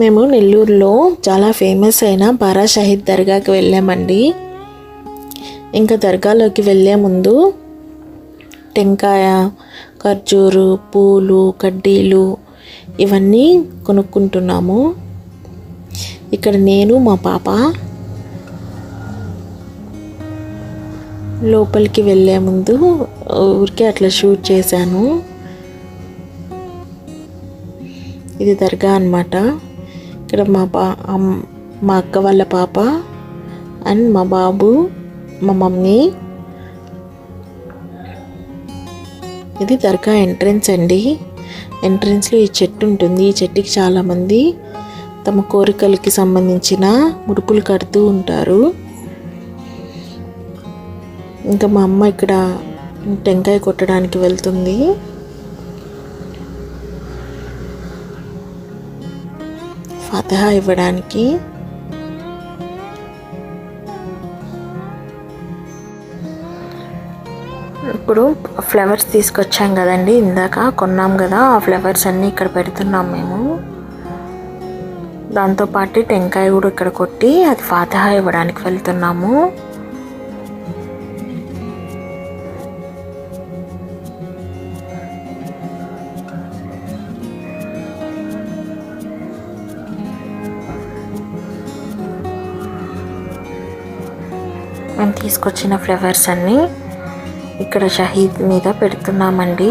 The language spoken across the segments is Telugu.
మేము నెల్లూరులో చాలా ఫేమస్ అయిన బారా షహీద్ దర్గాకి వెళ్ళామండి. ఇంకా దర్గాలోకి వెళ్ళే ముందు టెంకాయ ఖర్జూరు పూలు కడ్డీలు ఇవన్నీ కొనుక్కుంటున్నాము. ఇక్కడ నేను మా పాప లోపలికి వెళ్ళే ముందు ఊరికే అట్లా షూట్ చేశాను. ఇది దర్గా అన్నమాట. ఇక్కడ మా పా మా అక్క వాళ్ళ పాప అండ్ మా బాబు మా మమ్మీ. ఇది దర్గా ఎంట్రన్స్ అండి. ఎంట్రన్స్లో ఈ చెట్టు ఉంటుంది. ఈ చెట్టుకి చాలామంది తమ కోరికలకి సంబంధించిన ముడుపులు కడుతూ ఉంటారు. ఇంకా మా అమ్మ ఇక్కడ టెంకాయ కొట్టడానికి వెళ్తుంది. ఫతహా ఇవ్వడానికి. ఇప్పుడు ఫ్లవర్స్ తీసుకొచ్చాం కదండి ఇందాక కొన్నాం కదా ఆ ఫ్లవర్స్ అన్నీ ఇక్కడ పెడుతున్నాం మేము. దాంతోపాటు టెంకాయ కూడా ఇక్కడ కొట్టి అది ఫాతహా ఇవ్వడానికి వెళ్తున్నాము. మేము తీసుకొచ్చిన ఫ్లవర్స్ అన్నీ ఇక్కడ షహీద్ మీద పెడుతున్నామండి.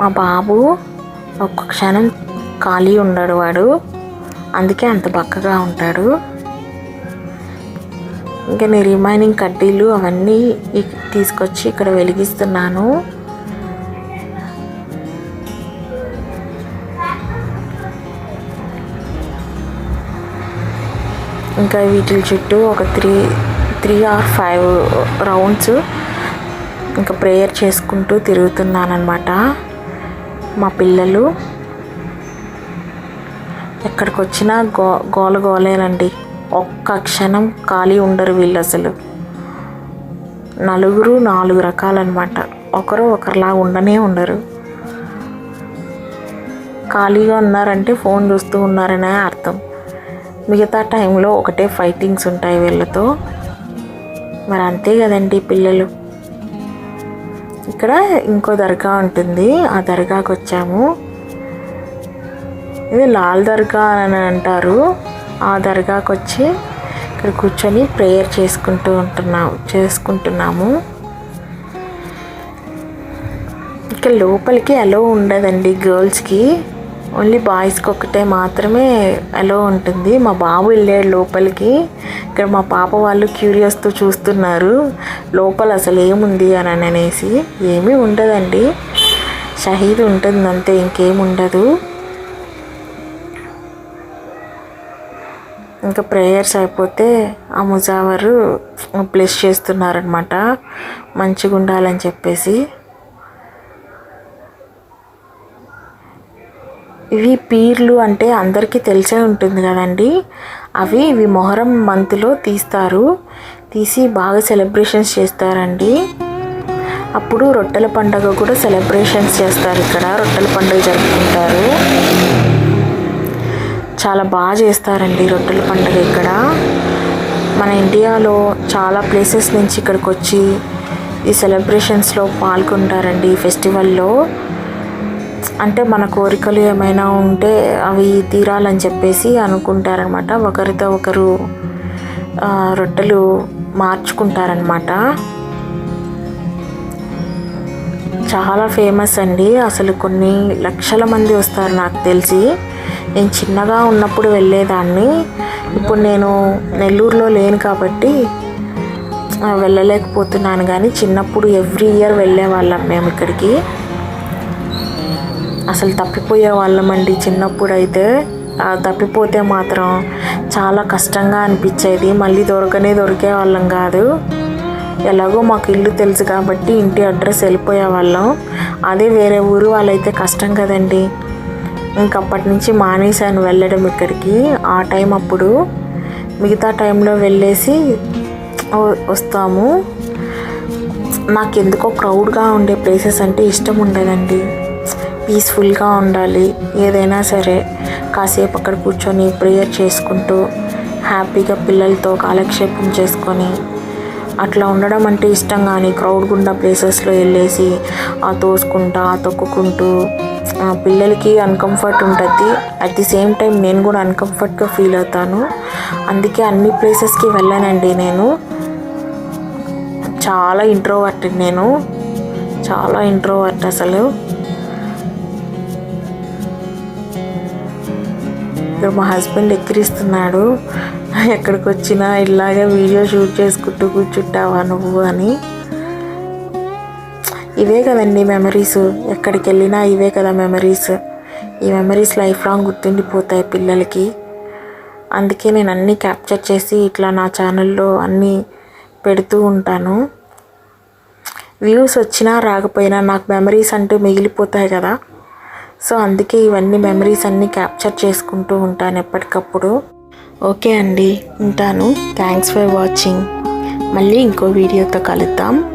మా బాబు ఒక్క క్షణం ఖాళీ ఉండడు వాడు. అందుకే అంత బక్కగా ఉంటాడు. ఇంకా నేను రిమైనింగ్ కడ్డీలు అవన్నీ తీసుకొచ్చి ఇక్కడ వెలిగిస్తున్నాను. ఇంకా వీటి చుట్టూ ఒక three three or five rounds ఇంకా ప్రేయర్ చేసుకుంటూ తిరుగుతున్నానమాట మా పిల్లలు ఎక్కడికి వచ్చినా గో గోల గోలేనండి ఒక్క క్షణం ఖాళీ ఉండరు వీళ్ళు అసలు నలుగురు నాలుగు రకాలన్నమాట. ఒకరు ఒకరిలా ఉండనే ఉండరు. ఖాళీగా ఉన్నారంటే ఫోన్ చూస్తూ ఉన్నారనే అర్థం. మిగతా టైంలో ఒకటే ఫైటింగ్స్ ఉంటాయి వీళ్ళతో. మరి అంతే కదండి పిల్లలు. ఇక్కడ ఇంకో దర్గా ఉంటుంది. ఆ దర్గాకి వచ్చాము. ఇది లాల్ దర్గా అని అంటారు. ఆ దర్గాకి వచ్చి ఇక్కడ కూర్చొని ప్రేయర్ చేసుకుంటూ ఉంటున్నాము చేసుకుంటున్నాము. ఇక్కడ లోపలికి అలో ఉండదండి గర్ల్స్కి ఓన్లీ బాయ్స్కి ఒకటే మాత్రమే అలో ఉంటుంది. మా బాబు వెళ్ళాడు లోపలికి. ఇక్కడ మా పాప వాళ్ళు క్యూరియస్తో చూస్తున్నారు. లోపల అసలు ఏముంది అని అనేసి. ఏమీ ఉండదండి. షహీద్ ఉంటుంది అంతే ఇంకేం ఉండదు. ఇంకా ప్రేయర్స్ అయిపోతే ఆ ముజావరు బ్లెస్ చేస్తున్నారనమాట మంచిగా ఉండాలని చెప్పేసి. ఇవి పీర్లు అంటే అందరికీ తెలిసే ఉంటుంది కదండి. అవి ఇవి మొహరం మంత్లో తీస్తారు. తీసి బాగా సెలబ్రేషన్స్ చేస్తారండి. అప్పుడు రొట్టెల పండగ కూడా సెలబ్రేషన్స్ చేస్తారు ఇక్కడ. రొట్టెల పండుగ జరుపుకుంటారు. చాలా బాగా చేస్తారండి రొట్టెల పండుగ ఇక్కడ. మన ఇండియాలో చాలా ప్లేసెస్ నుంచి ఇక్కడికి వచ్చి ఈ సెలబ్రేషన్స్లో పాల్గొంటారండి ఈ ఫెస్టివల్లో అంటే మన కోరికలు ఏమైనా ఉంటే అవి తీరాలని చెప్పేసి అనుకుంటారనమాట. ఒకరితో ఒకరు రొట్టెలు మార్చుకుంటారనమాట. చాలా ఫేమస్ అండి. అసలు కొన్ని లక్షల మంది వస్తారు నాకు తెలిసి. నేను చిన్నగా ఉన్నప్పుడు వెళ్ళేదాన్ని. ఇప్పుడు నేను నెల్లూరులో లేను కాబట్టి వెళ్ళలేకపోతున్నాను. కానీ చిన్నప్పుడు ఎవ్రీ ఇయర్ వెళ్ళే వాళ్ళం మేము ఇక్కడికి. అసలు తప్పిపోయే వాళ్ళమండి చిన్నప్పుడు అయితే తప్పిపోతే మాత్రం చాలా కష్టంగా అనిపించేది. మళ్ళీ దొరకనే దొరికే వాళ్ళం కాదు. ఎలాగో మాకు ఇల్లు తెలుసు కాబట్టి ఇంటి అడ్రస్ వెళ్ళిపోయే వాళ్ళం. అదే వేరే ఊరు వాళ్ళైతే కష్టం కదండి. ఇంకప్పటి నుంచి మానేశాను వెళ్ళడం ఇక్కడికి. ఆ టైం అప్పుడు మిగతా టైంలో వెళ్ళేసి వస్తాము. నాకు ఎందుకో క్రౌడ్గా ఉండే ప్లేసెస్ అంటే ఇష్టం ఉండదండి. పీస్ఫుల్గా ఉండాలి. ఏదైనా సరే కాసేపు అక్కడ కూర్చొని ప్రేయర్ చేసుకుంటూ హ్యాపీగా పిల్లలతో కాలక్షేపం చేసుకొని అట్లా ఉండడం అంటే ఇష్టం కానీ క్రౌడ్ గుండా ప్లేసెస్లో వెళ్ళేసి ఆ తోసుకుంటా ఆ తొక్కుకుంటూ పిల్లలకి అన్కంఫర్ట్ ఉంటుంది. అట్ ది సేమ్ టైం నేను కూడా అన్కంఫర్ట్గా ఫీల్ అవుతాను. అందుకే అన్ని ప్లేసెస్కి వెళ్ళానండి నేను. చాలా ఇంట్రోవర్ట్ నేను. చాలా ఇంట్రోవర్ట్ అసలు. ఇక్కడ మా హస్బెండ్ ఎక్కిరిస్తున్నాడు. ఎక్కడికి వచ్చినా ఇలాగే వీడియో షూట్ చేసుకుంటూ కూర్చుంటావా నువ్వు అని. ఇవే కదండి మెమరీస్ ఎక్కడికి వెళ్ళినా ఇవే కదా మెమరీస్ ఈ మెమరీస్ లైఫ్ లాంగ్ గుర్తుండిపోతాయి పిల్లలకి. అందుకే నేను అన్నీ క్యాప్చర్ చేసి ఇట్లా నా ఛానల్లో అన్నీ పెడుతూ ఉంటాను. వ్యూస్ వచ్చినా రాకపోయినా నాకు మెమరీస్ అంటూ మిగిలిపోతాయి కదా. సో అందుకే ఇవన్నీ మెమరీస్ అన్నీ క్యాప్చర్ చేసుకుంటూ ఉంటాను ఎప్పటికప్పుడు. ఓకే అండి ఉంటాను. థ్యాంక్స్ ఫర్ వాచింగ్ మళ్ళీ ఇంకో వీడియోతో కలుద్దాం.